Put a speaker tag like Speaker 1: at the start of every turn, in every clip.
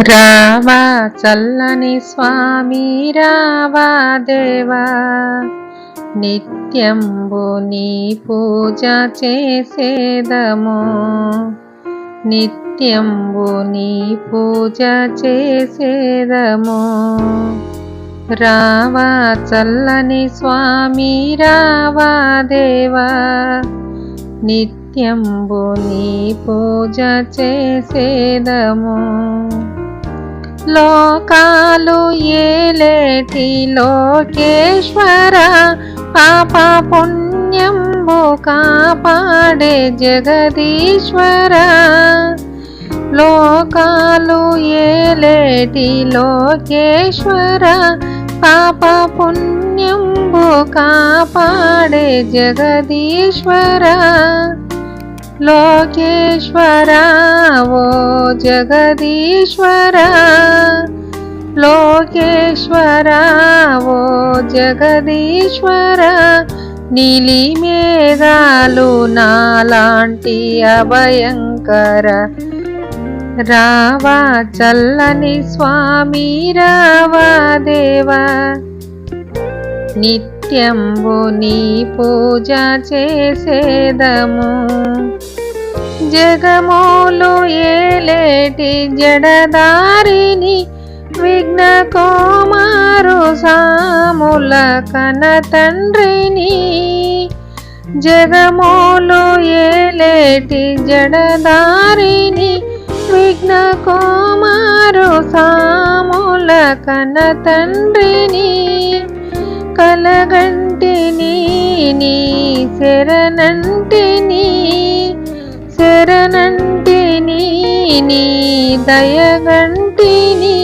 Speaker 1: రావా చల్లని స్వామి రావా దేవా నిత్యంబు నీ పూజ చేసేదము. నిత్యంబు నీ పూజ చేసేదము. రావా చల్లని స్వామి రావా దేవా నిత్యంబు నీ పూజ చేసేదము. లోకాలు ఏలేటి లోకేశ్వర పాప పుణ్యంబు కాపాడే జగదీశ్వర. లోకాలు ఏలేటి లోకేశ్వర పాప పుణ్యంబు కాపాడే జగదీశ్వర. లోకేశ్వర ఓ జగదీశ్వర. లోకేశ్వర ఓ జగదీశ్వర నీలి మేఘాలు నాలాంటి అభయంకర. రావా చల్లని స్వామి రావా దేవా. నిత్య నిత్యంబు నీ పూజ చేసేదము. జగమోలు ఏలేటి జడదారిని విఘ్న కోమారు సాముల కన తండ్రిని జగమోలు ఏలేటి జడదారిని విఘ్న కోమారు సాముల కన తండ్రిని కలగంటిని నీ శరణంటిని శరణంటిని నీ దయగంటిని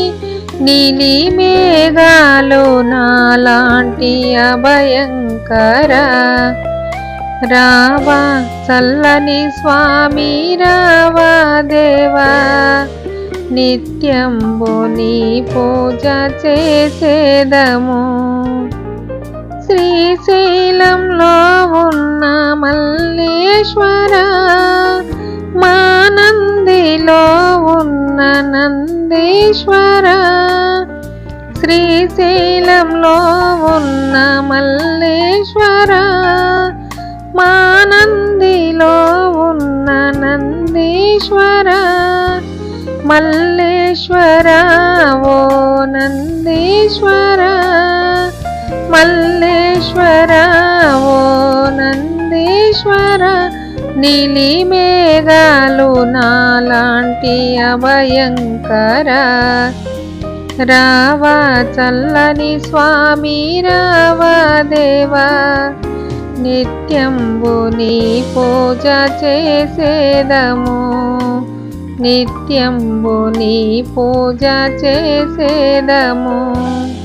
Speaker 1: నీలి మేఘాలో నాలాంటి అభయంకర. రావా చల్లని స్వామి రావా దేవా నిత్యంబు నీ పూజ చేసేదము. శ్రీశైలంలో ఉన్న మల్లేశ్వర మానందిలో ఉన్న నందీశ్వర శ్రీశైలంలో ఉన్న మల్లేశ్వర మానందిలో ఉన్న నందీశ్వర మల్లేశ్వర ఓ నందీశ్వర మల్లేశ్వర ఓ నందీశ్వర నీలి మేఘాలు నాలాంటి అభయంకర. రావా చల్లని స్వామి రావా దేవా నిత్యంబు నీ పూజ చేసేదము. నిత్యంబు నీ పూజ చేసేదము.